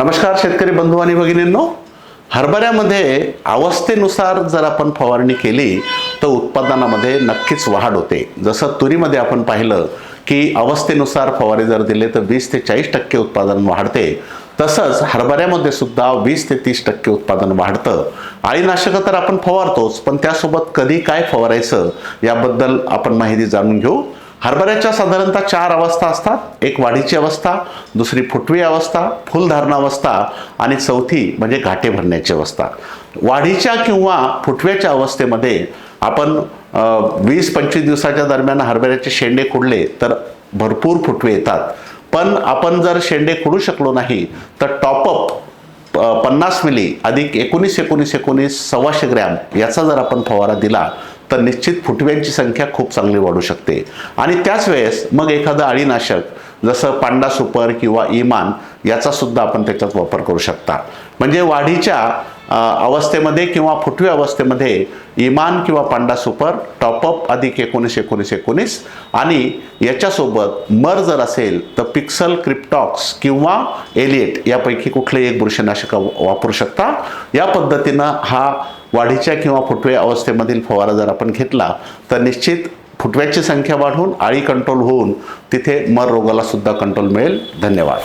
नमस्कार शेतकरी बंधू आणि भगिनींनो. हरभऱ्यामध्ये अवस्थेनुसार जर आपण फवारणी केली तर उत्पादनामध्ये नक्कीच वाढ होते. जसं तुरीमध्ये आपण पाहिलं की अवस्थेनुसार फवारे जर दिले तर वीस ते चाळीस टक्के उत्पादन वाढते. तसंच हरभऱ्यामध्ये सुद्धा वीस ते तीस टक्के उत्पादन वाढतं. आळीनाशकं तर आपण फवारतोच पण त्यासोबत कधी काय फवारायचं याबद्दल आपण माहिती जाणून घेऊ. हरभऱ्याच्या साधारणतः चार अवस्था असतात. एक वाढीची अवस्था दुसरी फुटवी अवस्था फुलधारणा अवस्था आणि चौथी म्हणजे घाटे भरण्याची अवस्था. वाढीच्या किंवा फुटव्याच्या अवस्थेमध्ये आपण वीस पंचवीस दिवसाच्या दरम्यान हरभऱ्याचे शेंडे खुडले तर भरपूर फुटवे येतात. पण आपण जर शेंडे खुडू शकलो नाही तर टॉपअप प- पन्नास मिली अधिक एकोणीस एकोणीस एकोणीस सव्वाशे ग्रॅम याचा जर आपण फवारा दिला तर निश्चित फुटव्यांची संख्या खूप चांगली वाढू शकते. आणि त्याच वेळेस मग एखादं अळीनाशक जसं पांडा सुपर किंवा इमान याचा सुद्धा आपण त्याच्यात वापर करू शकता. म्हणजे वाढीच्या अवस्थेमध्ये किंवा फुटवी अवस्थेमध्ये इमान किंवा पांडा सुपर टॉपअप अधिक एकोणीस एकोणीस एकोणीस. आणि याच्यासोबत मर जर असेल तर पिक्सल क्रिप्टॉक्स किंवा एलिएट यापैकी कुठलेही एक बुरशीनाशक वापरू शकता. या पद्धतीनं हा वाढीच्या किंवा फुटवे अवस्थेमधील फवारा जर आपण घेतला तर निश्चित फुटव्याची संख्या वाढून आळी कंट्रोल होऊन तिथे मर रोगाला सुद्धा कंट्रोल मिळेल. धन्यवाद.